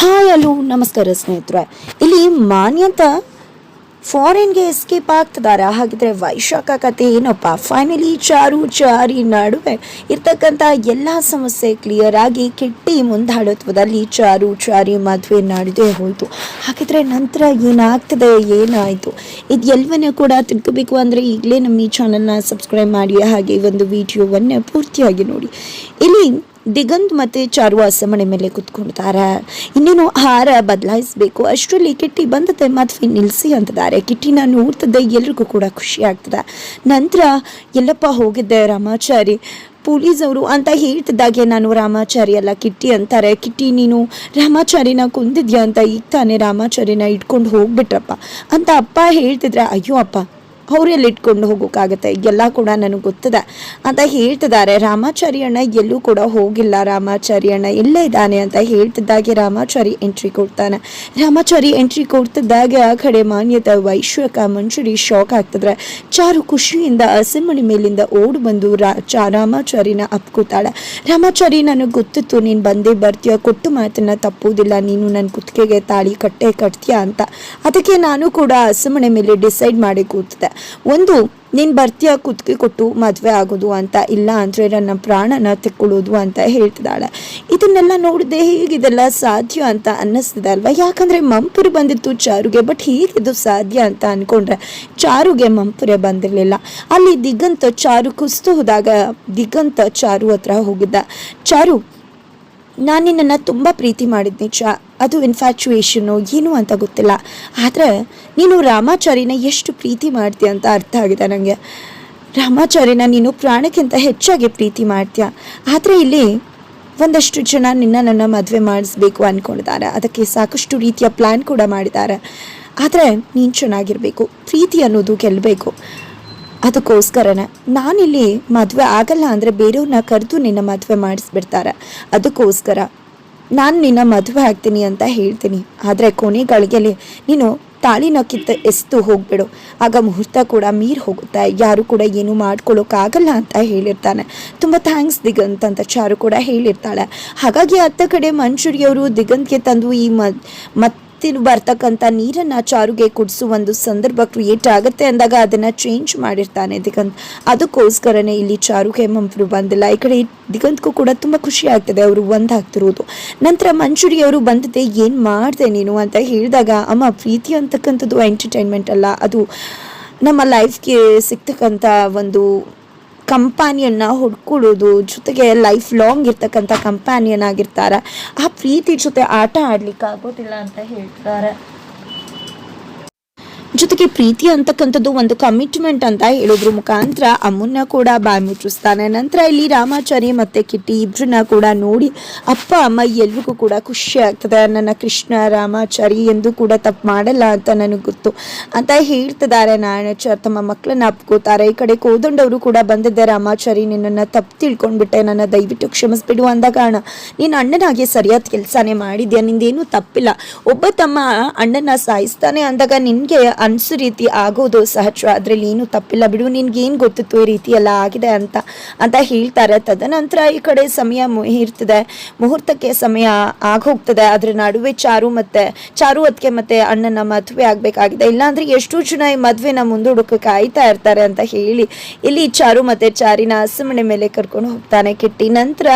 Hi hello ನಮಸ್ಕಾರ, ಸ್ನೇಹಿತರೆ. ಇಲ್ಲಿ ಮಾನ್ಯತ ಫಾರಿನ್ಗೆ ಎಸ್ಕೇಪ್ ಆಗ್ತಿದ್ದಾರೆ. ಹಾಗಿದ್ರೆ ವೈಶಾಖ ಕತೆ ಏನಪ್ಪ? ಫೈನಲಿ ಚಾರು ಚಾರಿ ನಡುವೆ ಇರ್ತಕ್ಕಂಥ ಎಲ್ಲ ಸಮಸ್ಯೆ ಕ್ಲಿಯರ್ ಆಗಿ ಕಿಟ್ಟಿ ಮುಂದಾಳತ್ವದಲ್ಲಿ ಚಾರು ಚಾರಿ ಮದುವೆ ನಡೆದೇ ಹೋಯಿತು. ಹಾಗಿದ್ರೆ ನಂತರ ಏನಾಗ್ತದೆ? ಏನಾಯಿತು? ಇದು ಎಲ್ಲವನ್ನೂ ಕೂಡ ತಿಳ್ಕೋಬೇಕು ಅಂದರೆ ಈಗಲೇ ನಮ್ಮ ಈ ಚಾನಲ್ನ ಸಬ್ಸ್ಕ್ರೈಬ್ ಮಾಡಿ. ಹಾಗೆ ಒಂದು ವಿಡಿಯೋವನ್ನು ಪೂರ್ತಿಯಾಗಿ ನೋಡಿ. ಇಲ್ಲಿ ದಿಗಂತ್ ಮತ್ತು ಚಾರು ಅಸಮಣೆ ಮೇಲೆ ಕುತ್ಕೊಳ್ತಾರೆ ಇನ್ನೇನು ಹಾರ ಬದಲಾಯಿಸಬೇಕು. ಅಷ್ಟರಲ್ಲಿ ಕಿಟ್ಟಿ ಬಂದತೆ ಮದುವೆ ನಿಲ್ಲಿಸಿ ಅಂತಿದ್ದಾರೆ ಕಿಟ್ಟಿನ ನೋಡ್ತಿದ್ದೆ ಎಲ್ರಿಗೂ ಕೂಡ ಖುಷಿ ಆಗ್ತದೆ. ನಂತರ, ಎಲ್ಲಪ್ಪ ಹೋಗಿದ್ದೆ ರಾಮಾಚಾರಿ, ಪೊಲೀಸ್ ಅವರು ಅಂತ ಹೇಳ್ತಿದ್ದಾಗೆ ನಾನು ರಾಮಾಚಾರಿ ಅಲ್ಲ ಕಿಟ್ಟಿ ಅಂತಾರೆ. ಕಿಟ್ಟಿ, ನೀನು ರಾಮಾಚಾರಿನ ಕೊಂದಿದ್ಯಾ ಅಂತ ಈಗ ತಾನೇ ರಾಮಾಚಾರಿನ ಇಟ್ಕೊಂಡು ಹೋಗ್ಬಿಟ್ರಪ್ಪ. ಅಂತ ಅಪ್ಪ ಹೇಳ್ತಿದ್ರೆ, ಅಯ್ಯೋ ಅಪ್ಪ ಅವ್ರೆಲ್ಲಿ ಇಟ್ಕೊಂಡು ಹೋಗೋಕ್ಕಾಗತ್ತೆ. ಎಲ್ಲ ಕೂಡ ನನಗೆ ಗೊತ್ತಿದೆ. ಅಂತ ಹೇಳ್ತಿದ್ದಾರೆ. ರಾಮಾಚಾರಿ ಅಣ್ಣ ಎಲ್ಲೂ ಕೂಡ ಹೋಗಿಲ್ಲ. ರಾಮಾಚಾರಿ ಅಣ್ಣ ಎಲ್ಲೇ ಇದ್ದಾನೆ ಅಂತ ಹೇಳ್ತಿದ್ದಾಗೆ ರಾಮಾಚಾರಿ ಎಂಟ್ರಿ ಕೊಡ್ತಾನೆ. ರಾಮಾಚಾರಿ ಎಂಟ್ರಿ ಕೊಡ್ತಿದ್ದಾಗ ಆ ಕಡೆ ಮಾನ್ಯತೆ ವೈಶ್ವಕ ಮಂಜುರಿ ಶಾಕ್ ಆಗ್ತಿದ್ರೆ. ಚಾರು ಖುಷಿಯಿಂದ ಅಸಮಣೆ ಮೇಲಿಂದ ಓಡಿ ಬಂದು ರಾ, ಚಾ, ರಾಮಾಚಾರಿನ ಅಪ್ಕೋತಾಳೆ ರಾಮಾಚಾರಿ, ನನಗೆ ಗೊತ್ತಿತ್ತು. ನೀನು ಬಂದೇ ಬರ್ತೀಯ? ಕೊಟ್ಟು ಮಾತನ್ನ ತಪ್ಪುವುದಿಲ್ಲ ನೀನು ನನ್ನ ಕುತ್ತಿಗೆಗೆ ತಾಳಿ ಕಟ್ಟೆ ಕಟ್ತೀಯ? ಅಂತ. ಅದಕ್ಕೆ ನಾನು ಕೂಡ ಅಸಮಣೆ ಮೇಲೆ ಡಿಸೈಡ್ ಮಾಡಿ ಕೂತಿದ್ದೆ. ಒಂದು, ನೀನು ಬರ್ತೀಯ ಕುತ್ತಿಗೆ ಕೊಟ್ಟು ಮದುವೆ ಆಗೋದು ಅಂತ, ಇಲ್ಲ ಅಂದರೆ ನನ್ನ ಪ್ರಾಣನ ತೆಕ್ಕೊಳ್ಳೋದು ಅಂತ ಹೇಳ್ತಿದ್ದಾಳೆ. ಇದನ್ನೆಲ್ಲ ನೋಡಿದೆ ಹೀಗಿದೆಲ್ಲ ಸಾಧ್ಯ ಅಂತ ಅನ್ನಿಸ್ತಿದೆ ಅಲ್ವಾ? ಯಾಕಂದರೆ ಮಂಪುರು ಬಂದಿತ್ತು ಚಾರುಗೆ, ಬಟ್ ಹೀಗಿದು ಸಾಧ್ಯ ಅಂತ ಅಂದ್ಕೊಂಡ್ರೆ ಚಾರುಗೆ ಮಂಪುರೆ ಬಂದಿರಲಿಲ್ಲ. ಅಲ್ಲಿ ದಿಗಂತ ಚಾರು ಕುಸ್ತು ಹೋದಾಗ ದಿಗಂತ ಚಾರು ಹತ್ರ ಹೋಗಿದ್ದ. ಚಾರು, ನಾನು ನಿನ್ನನ್ನು ತುಂಬ ಪ್ರೀತಿ ಮಾಡಿದ್ನಿ ಚಾ ಅದು ಇನ್ಫ್ಯಾಚುಯೇಷನ್ನು ಏನು ಅಂತ ಗೊತ್ತಿಲ್ಲ. ಆದರೆ ನೀನು ರಾಮಾಚಾರಿನ ಎಷ್ಟು ಪ್ರೀತಿ ಮಾಡ್ತೀಯ ಅಂತ ಅರ್ಥ ಆಗಿದೆ ನನಗೆ ರಾಮಾಚಾರಿನ ನೀನು ಪ್ರಾಣಕ್ಕಿಂತ ಹೆಚ್ಚಾಗಿ ಪ್ರೀತಿ ಮಾಡ್ತೀಯ. ಆದರೆ ಇಲ್ಲಿ ಒಂದಷ್ಟು ಜನ ನಿನ್ನ ನನ್ನ ಮದುವೆ ಮಾಡಿಸ್ಬೇಕು ಅಂದ್ಕೊಂಡಿದ್ದಾರೆ ಅದಕ್ಕೆ ಸಾಕಷ್ಟು ರೀತಿಯ ಪ್ಲ್ಯಾನ್ ಕೂಡ ಮಾಡಿದ್ದಾರೆ. ಆದರೆ ನೀನು ಚೆನ್ನಾಗಿರಬೇಕು. ಪ್ರೀತಿ ಅನ್ನೋದು ಗೆಲ್ಲಬೇಕು ಅದಕ್ಕೋಸ್ಕರನೇ ನಾನಿಲ್ಲಿ ಮದುವೆ ಆಗಲ್ಲ ಅಂದರೆ ಬೇರೆಯವ್ರನ್ನ ಕರೆದು ನಿನ್ನ ಮದುವೆ ಮಾಡಿಸ್ಬಿಡ್ತಾರೆ. ಅದಕ್ಕೋಸ್ಕರ ನಾನು ನಿನ್ನ ಮದುವೆ ಆಗ್ತೀನಿ ಅಂತ ಹೇಳ್ತೀನಿ. ಆದರೆ ಕೊನೆ ಗಳಿಗೆಯಲ್ಲಿ ನೀನು ತಾಳಿನ ಕಿತ್ತ ಎಸ್ತು ಹೋಗ್ಬಿಡು. ಆಗ ಮುಹೂರ್ತ ಕೂಡ ಮೀರ್ ಹೋಗುತ್ತೆ. ಯಾರು ಕೂಡ ಏನು ಮಾಡ್ಕೊಳ್ಳೋಕ್ಕಾಗಲ್ಲ ಅಂತ ಹೇಳಿರ್ತಾನೆ. ತುಂಬ ಥ್ಯಾಂಕ್ಸ್ ದಿಗಂತ್ ಅಂತ ಚಾರು ಕೂಡ ಹೇಳಿರ್ತಾಳೆ. ಹಾಗಾಗಿ ಅತ್ತ ಕಡೆ ಮಂಜುರಿಯವರು ದಿಗಂತ್ಗೆ ತಂದು ಈ ಮದ್ ಮತ್ತಿನ ಬರ್ತಕ್ಕಂಥ ನೀರನ್ನು ಚಾರುಗೆ ಕುಡಿಸುವ ಒಂದು ಸಂದರ್ಭ ಕ್ರಿಯೇಟ್ ಆಗುತ್ತೆ ಅಂದಾಗ ಅದನ್ನು ಚೇಂಜ್ ಮಾಡಿರ್ತಾನೆ ದಿಗಂತ್. ಅದಕ್ಕೋಸ್ಕರನೇ ಇಲ್ಲಿ ಚಾರುಗೆ ಮಂಪರು ಬಂದಿಲ್ಲ ಈ ಕಡೆ ದಿಗಂತ್ಗೂ ಕೂಡ ತುಂಬ ಖುಷಿ ಆಗ್ತದೆ ಅವರು ಒಂದಾಗ್ತಿರೋದು ನಂತರ ಮಂಜುರಿ ಅವರು ಬಂದಿದ್ದೆ ಏನು ಮಾಡಿದೆ ನೀನು? ಅಂತ ಹೇಳಿದಾಗ, ಅಮ್ಮ, ಪ್ರೀತಿ ಅಂತಕ್ಕಂಥದ್ದು ಎಂಟರ್ಟೈನ್ಮೆಂಟ್ ಅಲ್ಲ. ಅದು ನಮ್ಮ ಲೈಫ್ಗೆ ಸಿಗ್ತಕ್ಕಂಥ ಒಂದು ಕಂಪಾನಿಯನ್ನ ಹುಡ್ಕೊಳ್ಳೋದು ಜೊತೆಗೆ ಲೈಫ್ ಲಾಂಗ್ ಇರ್ತಕ್ಕಂಥ ಕಂಪಾನಿಯನ್ ಆಗಿರ್ತಾರೆ ಆ ಪ್ರೀತಿ ಜೊತೆ ಆಟ ಆಡ್ಲಿಕ್ಕೆ ಆಗೋದಿಲ್ಲ ಅಂತ ಹೇಳ್ತಾರೆ. ಜೊತೆಗೆ ಪ್ರೀತಿ ಅಂತಕ್ಕಂಥದ್ದು ಒಂದು ಕಮಿಟ್ಮೆಂಟ್ ಅಂತ ಹೇಳೋದ್ರ ಮುಖಾಂತರ ಅಮ್ಮನ್ನ ಕೂಡ ಬಾಯಿ ಮುಚ್ಚಿಸ್ತಾನೆ. ನಂತರ ಇಲ್ಲಿ ರಾಮಾಚಾರಿ ಮತ್ತೆ ಕಿಟ್ಟಿ ಇಬ್ರನ್ನ ಕೂಡ ನೋಡಿ ಅಪ್ಪ, ಅಮ್ಮ ಎಲ್ರಿಗೂ ಕೂಡ ಖುಷಿ ಆಗ್ತದೆ. ನನ್ನ ಕೃಷ್ಣ ರಾಮಾಚಾರಿ ಎಂದು ಕೂಡ ತಪ್ಪು ಮಾಡಲ್ಲ ಅಂತ ನನಗೆ ಗೊತ್ತು. ಅಂತ ಹೇಳ್ತಿದ್ದಾರೆ ನಾರಾಯಣಾಚಾರ್ ತಮ್ಮ ಮಕ್ಕಳನ್ನ ಅಪ್ಕೋತಾರೆ ಈ ಕಡೆ ಕೋದಂಡವರು ಕೂಡ ಬಂದಿದ್ದೆ. ರಾಮಾಚಾರಿ, ನಿನ್ನನ್ನು ತಪ್ಪು ತಿಳ್ಕೊಂಡ್ಬಿಟ್ಟೆ. ನನ್ನ ದಯವಿಟ್ಟು ಕ್ಷಮಿಸ್ಬಿಡು ಅಂದ ಕಾರಣ ನೀನು ಅಣ್ಣನಾಗೆ ಸರಿಯಾದ ಕೆಲಸನೇ ಮಾಡಿದ್ಯಾ? ನಿಂದೇನು ತಪ್ಪಿಲ್ಲ. ಒಬ್ಬ ತಮ್ಮ ಅಣ್ಣನ ಸಾಯಿಸ್ತಾನೆ ಅಂದಾಗ ನಿನಗೆ ಅನ್ಸೋ ರೀತಿ ಆಗೋದು ಸಹಜ. ಅದ್ರಲ್ಲಿ ಏನು ತಪ್ಪಿಲ್ಲ ಬಿಡು, ನಿನ್ಗೇನು ಗೊತ್ತಿತ್ತು ಈ ರೀತಿ ಎಲ್ಲ ಆಗಿದೆ ಅಂತ ಅಂತ ಹೇಳ್ತಾರೆ. ತದನಂತರ ಈ ಕಡೆ ಸಮಯ ಇರ್ತದೆ ಮುಹೂರ್ತಕ್ಕೆ ಸಮಯ ಆಗೋಗ್ತದೆ. ಅದ್ರ ನಡುವೆ ಚಾರು ಮತ್ತೆ, ಚಾರು ಅದಕ್ಕೆ ಮತ್ತೆ ಅಣ್ಣನ ಮದುವೆ ಆಗಬೇಕಾಗಿದೆ. ಇಲ್ಲಾಂದ್ರೆ ಎಷ್ಟೋ ಜನ ಈ ಮದುವೆನ ಮುಂದೂಡೋಕೆ ಕಾಯ್ತಾ ಇರ್ತಾರೆ ಅಂತ ಹೇಳಿ, ಇಲ್ಲಿ ಚಾರು ಮತ್ತೆ ಚಾರಿನ ಹಸುಮಣೆ ಮೇಲೆ ಕರ್ಕೊಂಡು ಹೋಗ್ತಾನೆ. ಕಿಟ್ಟಿ ನಂತರ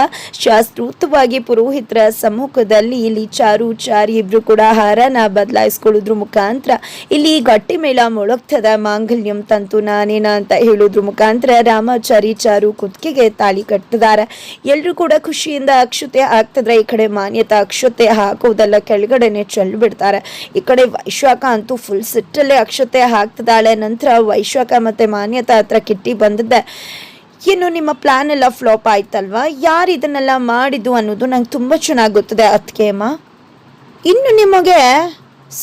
ಶಾಸ್ತ್ರೋತ್ತವಾಗಿ ಪುರೋಹಿತರ ಸಮ್ಮುಖದಲ್ಲಿ ಇಲ್ಲಿ ಚಾರು, ಚಾರಿ ಇಬ್ರು ಕೂಡ ಹಾರನ ಬದಲಾಯಿಸ್ಕೊಳ್ಳೋದ್ರ ಮುಖಾಂತರ ಇಲ್ಲಿ ಗಟ್ಟಿ ಮೇಲ ಮೊಳಗ್ತದ ಮಾಂಗಲ್ಯಂ ತಂತು ನಾನೇನ ಅಂತ ಹೇಳೋದ್ರ. ಮುಖಾಂತರ ರಾಮಾಚಾರಿ ಚಾರು ಕುತ್ತಿಗೆಗೆ ತಾಳಿ ಕಟ್ಟಿದ್ದಾರೆ ಎಲ್ರು ಕೂಡ ಖುಷಿಯಿಂದ ಅಕ್ಷತೆ ಹಾಕ್ತಿದ್ರೆ, ಈ ಕಡೆ ಮಾನ್ಯತಾ ಅಕ್ಷತೆ ಹಾಕೋದೆಲ್ಲ ಕೆಳಗಡೆನೆ ಚೆಲ್ಲು ಬಿಡ್ತಾರೆ. ಈ ಕಡೆ ವೈಶ್ವಾಕ ಅಂತೂ ಫುಲ್ ಸಿಟ್ಟಲ್ಲೇ ಅಕ್ಷತೆ ಹಾಕ್ತಿದ್ದಾಳೆ. ನಂತರ ವೈಶಾಖ ಮತ್ತೆ ಮಾನ್ಯತಾ ಹತ್ರ ಕಿಟ್ಟಿ ಬಂದಿದ್ದೆ ಇನ್ನು ನಿಮ್ಮ ಪ್ಲಾನ್ ಎಲ್ಲ ಫ್ಲಾಪ್ ಆಯ್ತಲ್ವಾ? ಯಾರು ಇದನ್ನೆಲ್ಲ ಮಾಡಿದ್ದು ಅನ್ನೋದು ನಂಗೆ ತುಂಬ ಚೆನ್ನಾಗಿ ಗೊತ್ತದೆ ಅದಕ್ಕೆ ಇನ್ನು ನಿಮಗೆ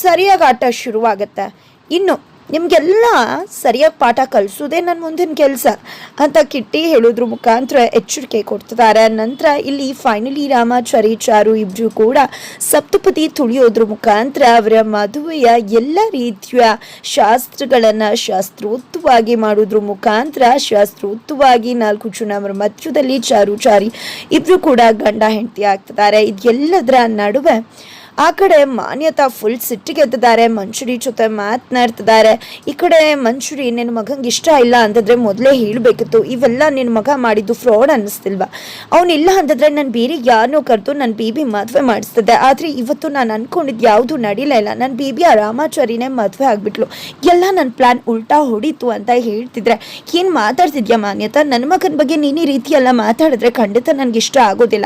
ಸರಿಯಾಗಿ ಆಟ ಶುರುವಾಗುತ್ತೆ. ಇನ್ನು, ನಿಮಗೆಲ್ಲ ಸರಿಯಾಗಿ ಪಾಠ ಕಲಿಸೋದೇ ನನ್ನ ಮುಂದಿನ ಕೆಲಸ ಅಂತ ಕಿಟ್ಟಿ ಹೇಳೋದ್ರ ಮುಖಾಂತರ ಎಚ್ಚರಿಕೆ ಕೊಡ್ತಿದ್ದಾರೆ ನಂತರ ಇಲ್ಲಿ ಫೈನಲಿ ರಾಮಾಚಾರಿ ಚಾರು ಇಬ್ಬರು ಕೂಡ ಸಪ್ತಪತಿ ತುಳಿಯೋದ್ರ ಮುಖಾಂತರ ಅವರ ಮದುವೆಯ ಎಲ್ಲ ರೀತಿಯ ಶಾಸ್ತ್ರಗಳನ್ನು ಶಾಸ್ತ್ರೋತ್ತವಾಗಿ ಮಾಡೋದ್ರ ಮುಖಾಂತರ ಶಾಸ್ತ್ರೋತ್ತವಾಗಿ ನಾಲ್ಕು ಜನ ಅವರ ಮಧ್ಯದಲ್ಲಿ ಚಾರು ಚಾರಿ ಇಬ್ಬರು ಕೂಡ ಗಂಡ ಹೆಂಡತಿ ಆಗ್ತಿದ್ದಾರೆ. ಇದೆಲ್ಲದರ ನಡುವೆ ಆ ಕಡೆ ಮಾನ್ಯತಾ ಫುಲ್ ಸಿಟ್ಟಿಗೆದ್ದಿದ್ದಾರೆ ಮಂಚುರಿ ಜೊತೆ ಮಾತನಾಡ್ತಿದ್ದಾರೆ ಈ ಕಡೆ ಮಂಚುರಿ ನಿನ್ನ ಮಗಂಗೆ ಇಷ್ಟ ಇಲ್ಲ ಅಂತಂದ್ರೆ ಮೊದಲೇ ಹೇಳಬೇಕಿತ್ತು. ಇವೆಲ್ಲ ನಿನ್ನ ಮಗ ಮಾಡಿದ್ದು ಫ್ರಾಡ್ ಅನ್ನಿಸ್ತಿಲ್ವಾ? ಅವನಿಲ್ಲ ಅಂತಂದ್ರೆ ನಾನು ಬೇರೆ ಯಾರನ್ನೋ ಕರೆದು ನನ್ನ ಬೇಬಿ ಮದುವೆ ಮಾಡಿಸ್ತಿದ್ದೆ ಆದರೆ ಇವತ್ತು ನಾನು ಅಂದ್ಕೊಂಡಿದ್ದು ಯಾವುದು ನಡೀಲೇ ಇಲ್ಲ. ನನ್ನ ಬೇಬಿ ಆ ರಾಮಾಚಾರಿನೇ ಮದುವೆ ಆಗಿಬಿಟ್ಲು. ಎಲ್ಲ ನನ್ನ ಪ್ಲಾನ್ ಉಲ್ಟಾ ಹೊಡಿತು ಅಂತ ಹೇಳ್ತಿದ್ರೆ. ಏನು ಮಾತಾಡ್ತಿದ್ಯಾ ಮಾನ್ಯತಾ? ನನ್ನ ಮಗನ ಬಗ್ಗೆ ನೀನು ಈ ರೀತಿ ಎಲ್ಲ ಮಾತಾಡಿದ್ರೆ ಖಂಡಿತ ನನಗೆ ಇಷ್ಟ ಆಗೋದಿಲ್ಲ.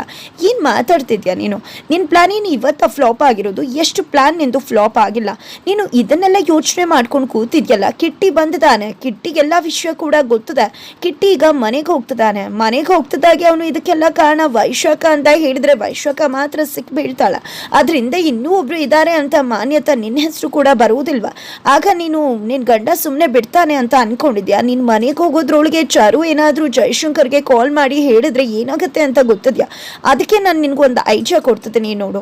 ಏನು ಮಾತಾಡ್ತಿದ್ಯಾ ನೀನು? ನಿನ್ನ ಪ್ಲಾನ್ ಏನು ಇವತ್ತು ಫ್ಲಾಪ್ ಆಗಿರೋದು ಎಷ್ಟು ಪ್ಲಾನ್ ನಿಂದು ಫ್ಲಾಪ್ ಆಗಿಲ್ಲ. ನೀನು ಇದನ್ನೆಲ್ಲ ಯೋಚನೆ ಮಾಡ್ಕೊಂಡು ಕೂತಿದ್ಯಲ್ಲ, ಕಿಟ್ಟಿ ಬಂದಿದ್ದಾನೆ. ಕಿಟ್ಟಿಗೆಲ್ಲ ವಿಷಯ ಕೂಡ ಗೊತ್ತಿದೆ. ಕಿಟ್ಟಿ ಈಗ ಮನೆಗೆ ಹೋಗ್ತಿದ್ದಾನೆ. ಮನೆಗೆ ಹೋಗ್ತಿದ್ದಾಗೆ ಅವನು ಇದಕ್ಕೆಲ್ಲ ಕಾರಣ ವೈಶಾಖ ಅಂತ ಹೇಳಿದ್ರೆ ವೈಶಾಖ ಮಾತ್ರ ಸಿಕ್ ಬೀಳ್ತಾಳ ಅದರಿಂದ ಇನ್ನೂ ಒಬ್ರು ಇದ್ದಾರೆ ಅಂತ ಮಾನ್ಯತಾ ನಿನ್ನ ಹೆಸರು ಕೂಡ ಬರುವುದಿಲ್ವ? ಆಗ ನೀನು ನಿನ್ನ ಗಂಡ ಸುಮ್ಮನೆ ಬಿಡ್ತಾನೆ ಅಂತ ಅನ್ಕೊಂಡಿದ್ಯಾ? ನಿನ್ನ ಮನೆಗೆ ಹೋಗೋದ್ರೊಳಗೆ ಚಾರು ಏನಾದರೂ ಜೈಶಂಕರ್ಗೆ ಕಾಲ್ ಮಾಡಿ ಹೇಳಿದ್ರೆ ಏನಾಗುತ್ತೆ ಅಂತ ಗೊತ್ತಿದ್ಯಾ? ಅದಕ್ಕೆ ನಾನು ನಿನ್ಗೊಂದು ಐಡಿಯಾ ಕೊಡ್ತಿದ್ದೀನಿ ನೋಡು.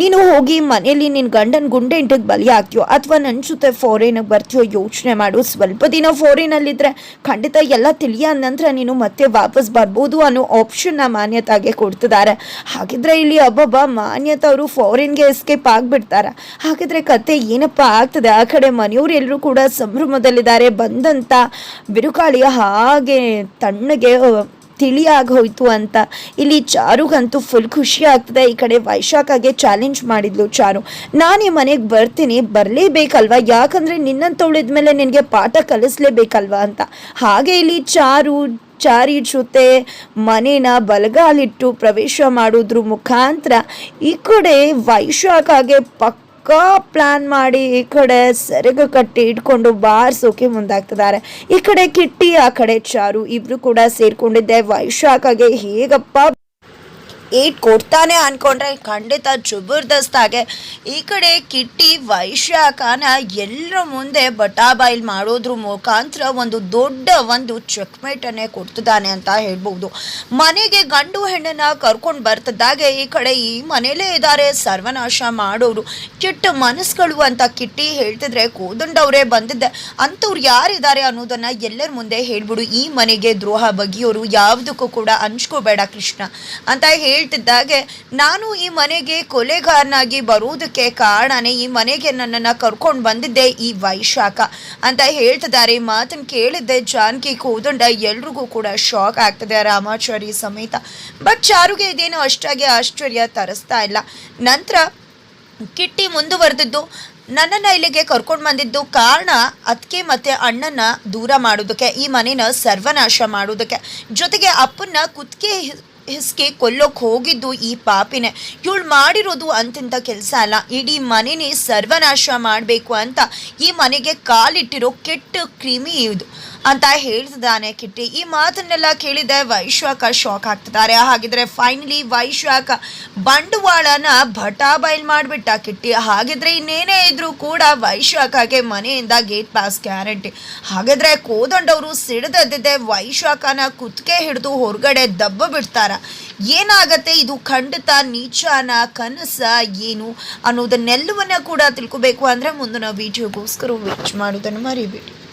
ನೀನು ಹೋಗಿ ಮನೆಯಲ್ಲಿ ನಿನ್ನ ಗಂಡನ ಗುಂಡೆ ಇಂಟಕ್ಕೆ ಬಲಿ ಹಾಕ್ತೀಯೋ ಅಥವಾ ನನ್ನ ಜೊತೆ ಫಾರಿನಿಗೆ ಬರ್ತೀಯೋ ಯೋಚನೆ ಮಾಡು. ಸ್ವಲ್ಪ ದಿನ ಫಾರಿನಲ್ಲಿದ್ದರೆ ಖಂಡಿತ ಎಲ್ಲ ತಿಳಿಯ ನಂತರ ನೀನು ಮತ್ತೆ ವಾಪಸ್ ಬರ್ಬೋದು ಅನ್ನೋ ಆಪ್ಷನ್ನ ಮಾನ್ಯತಾಗೆ ಕೊಡ್ತಿದ್ದಾರೆ ಹಾಗಿದ್ರೆ ಇಲ್ಲಿ ಅಬ್ಬಬ್ಬ ಮಾನ್ಯತ ಅವರು ಫಾರಿನ್ಗೆ ಎಸ್ಕೇಪ್ ಆಗಿಬಿಡ್ತಾರೆ. ಹಾಗಿದ್ರೆ ಕತೆ ಏನಪ್ಪ ಆಗ್ತದೆ? ಆ ಕಡೆ ಮನೆಯವರೆಲ್ಲರೂ ಕೂಡ ಸಂಭ್ರಮದಲ್ಲಿದ್ದಾರೆ. ಬಂದಂಥ ಬಿರುಗಾಳಿ ಹಾಗೆ ತಣ್ಣಗೆ ತಿಳಿಯಾಗಿ ಹೋಯಿತು ಅಂತ. ಇಲ್ಲಿ ಚಾರುಗಂತೂ ಫುಲ್ ಖುಷಿ ಆಗ್ತದೆ ಈ ಕಡೆ ವೈಶಾಖಗೆ ಚಾಲೆಂಜ್ ಮಾಡಿದ್ಲು ಚಾರು. ನಾನು ಮನೆಗೆ ಬರ್ತೀನಿ. ಬರಲೇಬೇಕಲ್ವಾ? ಯಾಕಂದರೆ ನಿನ್ನಂತ ಮೇಲೆ ನಿನಗೆ ಪಾಠ ಕಲಿಸ್ಲೇಬೇಕಲ್ವಾ ಅಂತ. ಹಾಗೆ ಇಲ್ಲಿ ಚಾರು, ಚಾರಿ ಜೊತೆ ಮನೇನ ಬಲಗಾಲಿಟ್ಟು ಪ್ರವೇಶ ಮಾಡೋದ್ರ ಮುಖಾಂತರ ಈ ಕಡೆ ವೈಶಾಖಗೆ ಪಕ್ಕ ಪ್ಲಾನ್ ಮಾಡಿ ಈ ಕಡೆ ಸೆರಗು ಕಟ್ಟಿ ಇಟ್ಕೊಂಡು ಬಾರ್ಸೋಕೆ ಮುಂದಾಗ್ತಿದ್ದಾರೆ. ಈ ಕಡೆ ಕಿಟ್ಟಿ, ಆ ಕಡೆ ಚಾರು ಇಬ್ರು ಕೂಡ ಸೇರ್ಕೊಂಡಿದ್ದೆ. ವೈಶಾಖಗೆ ಹೇಗಪ್ಪ ಏಟ್ ಕೊಡ್ತಾನೆ ಅನ್ಕೊಂಡ್ರೆ ಖಂಡಿತ ಜಬರ್ದಸ್ತಾಗೆ ಈ ಕಡೆ ಕಿಟ್ಟಿ ವೈಶಾಖನ ಎಲ್ಲರ ಮುಂದೆ ಬಟಾಬಾಯಿಲ್ ಮಾಡೋದ್ರ ಮುಖಾಂತರ ಒಂದು ದೊಡ್ಡ ಒಂದು ಚೆಕ್ಮೇಟನ್ನೇ ಕೊಡ್ತಿದ್ದಾನೆ ಅಂತ ಹೇಳ್ಬೋದು ಮನೆಗೆ ಗಂಡು ಹೆಣ್ಣನ್ನ ಕರ್ಕೊಂಡು ಬರ್ತಿದ್ದಾಗೆ ಈ ಕಡೆ ಈ ಮನೇಲೇ ಇದ್ದಾರೆ ಸರ್ವನಾಶ ಮಾಡೋರು. ಕೆಟ್ಟ ಮನಸ್ಸುಗಳು ಅಂತ ಕಿಟ್ಟಿ ಹೇಳ್ತಿದ್ರೆ ಕೋದಂಡವರೇ ಬಂದಿದ್ದೆ. ಅಂಥವ್ರು ಯಾರಿದ್ದಾರೆ ಅನ್ನೋದನ್ನ ಎಲ್ಲರ ಮುಂದೆ ಹೇಳ್ಬಿಡು. ಈ ಮನೆಗೆ ದ್ರೋಹ ಬಗೆಯೋರು ಯಾವುದಕ್ಕೂ ಕೂಡ ಹಂಚ್ಕೋಬೇಡ ಕೃಷ್ಣ. ಅಂತ ಹೇಳ್ತಿದ್ದಾಗೆ, ನಾನು ಈ ಮನೆಗೆ ಕೊಲೆಗಾರನಾಗಿ ಬರುವುದಕ್ಕೆ ಕಾರಣನೇ ಈ ಮನೆಗೆ ನನ್ನನ್ನು ಕರ್ಕೊಂಡು ಬಂದಿದ್ದೆ ಈ ವೈಶಾಖ. ಅಂತ ಹೇಳ್ತಿದ್ದಾರೆ. ಮಾತನ್ನು ಕೇಳಿದ್ದೆ ಜಾನಕಿ ಕೂದಂಡ ಎಲ್ರಿಗೂ ಕೂಡ ಶಾಕ್ ಆಗ್ತದೆ ರಾಮಾಚಾರಿ ಸಮೇತ. ಬಟ್ ಚಾರುಗೆ ಇದೇನು ಅಷ್ಟಾಗಿ ಆಶ್ಚರ್ಯ ತರಿಸ್ತಾ ಇಲ್ಲ. ನಂತರ ಕಿಟ್ಟಿ ಮುಂದುವರೆದಿದ್ದು ನನ್ನನ್ನು ಇಲ್ಲಿಗೆ ಕರ್ಕೊಂಡು ಬಂದಿದ್ದು ಕಾರಣ ಅದಕ್ಕೆ ಮತ್ತೆ ಅಣ್ಣನ ದೂರ ಮಾಡೋದಕ್ಕೆ, ಈ ಮನೇನ ಸರ್ವನಾಶ ಮಾಡೋದಕ್ಕೆ. ಜೊತೆಗೆ ಅಪ್ಪನ್ನ ಕುತ್ತಿಗೆ ಹಿಸ್ಕೆ ಕೊಲ್ಲೋಕೆ ಹೋಗಿದ್ದು ಈ ಪಾಪಿನೇ. ಇವಳು ಮಾಡಿರೋದು ಅಂತಿಂತ ಕೆಲಸ ಅಲ್ಲ. ಇಡೀ ಮನೆನೇ ಸರ್ವನಾಶ ಮಾಡಬೇಕು ಅಂತ ಈ ಮನೆಗೆ ಕಾಲಿಟ್ಟಿರೋ ಕೆಟ್ಟ ಕ್ರಿಮಿ ಇದು. ಅಂತ ಹೇಳ್ತಿದ್ದಾನೆ ಕಿಟ್ಟಿ. ಈ ಮಾತನ್ನೆಲ್ಲ ಕೇಳಿದ ವೈಶ್ವಾಕ ಶಾಕ್ ಆಗ್ತಿದ್ದಾರೆ. ಹಾಗಿದ್ರೆ ಫೈನಲಿ ವೈಶ್ವಾಕ ಬಂಡವಾಳನ ಭಟಾ ಬಯಲ್ ಮಾಡಿಬಿಟ್ಟ ಕಿಟ್ಟಿ. ಹಾಗಿದ್ರೆ ಇನ್ನೇನೇ ಇದ್ರೂ ಕೂಡ ವೈಶ್ವಾಕಗೆ ಮನೆಯಿಂದ ಗೇಟ್ ಪಾಸ್ ಗ್ಯಾರಂಟಿ ಹಾಗಿದ್ರೆ ಕೋದಂಡವರು ಸಿಡಿದದ್ದಿದೆ ವೈಶ್ವಾಕನ ಕುತ್ತಿಗೆ ಹಿಡಿದು ಹೊರಗಡೆ ದಬ್ಬ ಬಿಡ್ತಾರ. ಏನಾಗತ್ತೆ? ಇದು ಖಂಡಿತ ನೀಚಾನ ಕನಸ ಏನು ಅನ್ನೋದನ್ನೆಲ್ಲವನ್ನ ಕೂಡ ತಿಳ್ಕೊಬೇಕು ಅಂದ್ರೆ ಮುಂದಿನ ವಿಡಿಯೋಗೋಸ್ಕರ ವಿಚ್ ಮಾಡೋದನ್ನು ಮರಿಬೇಡಿ.